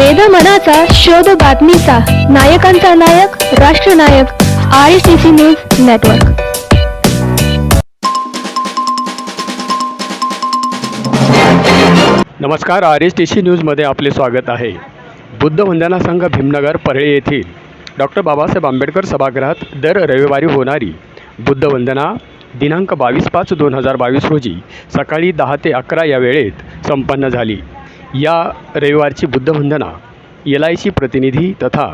वेद मनाचा शोध बातमीचा. नायकांचा नायक राष्ट्रनायक I C C news network नमस्कार आर एस टी सी न्यूजमध्ये आपले स्वागत आहे. बुद्ध वंदना संघ भीमनगर परळी येथील डॉक्टर बाबासाहेब आंबेडकर सभागृहात दर रविवारी होणारी बुद्ध वंदना दिनांक बावीस पाच दोन हजार बावीस रोजी सकाळी दहा ते अकरा या वेळेत संपन्न झाली. या रविवारची बुद्धवंदना एल आय सी प्रतिनिधी तथा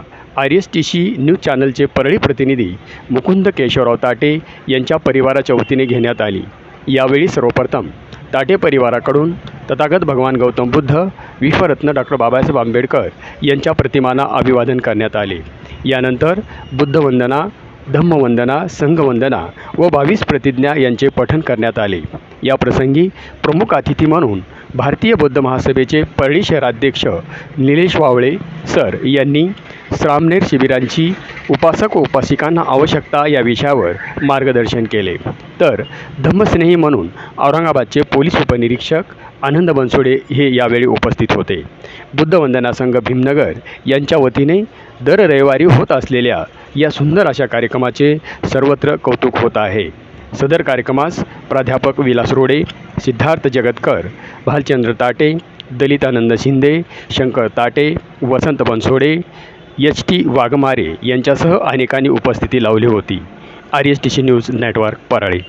R S T C news चॅनलचे Parli प्रतिनिधी मुकुंद केशवराव ताटे यांच्या परिवाराच्या वतीने घेण्यात आली. यावेळी सर्वप्रथम ताटे परिवाराकडून तथागत भगवान गौतम बुद्ध विश्वरत्न डॉक्टर बाबासाहेब आंबेडकर यांच्या प्रतिमांना अभिवादन करण्यात आले. यानंतर बुद्धवंदना धम्मवंदना संघवंदना व बावीस प्रतिज्ञा यांचे पठण करण्यात आले. या प्रसंगी प्रमुख अतिथी म्हणून भारतीय बौद्ध महासभेचे परळी शहराध्यक्ष निलेश वावळे सर यांनी श्रामनेर शिबिरांची उपासक व उपासिकांना आवश्यकता या विषयावर मार्गदर्शन केले. तर धम्मस्नेही म्हणून औरंगाबादचे पोलीस उपनिरीक्षक आनंद बनसोडे हे यावेळी उपस्थित होते. बुद्धवंदना संघ भीमनगर यांच्या वतीने दर रविवारी होत असलेल्या या सुंदर अशा कार्यक्रमाचे सर्वत्र कौतुक होत आहे. सदर कार्यक्रमास प्राध्यापक विलास रोडे सिद्धार्थ जगतकर भालचंद्र ताटे दलितानंद शिंदे शंकर ताटे वसंत बनसोडे एच टी वाघमारे यांच्यासह अनेकांनी उपस्थिती लावली होती. R S T C news network Parli.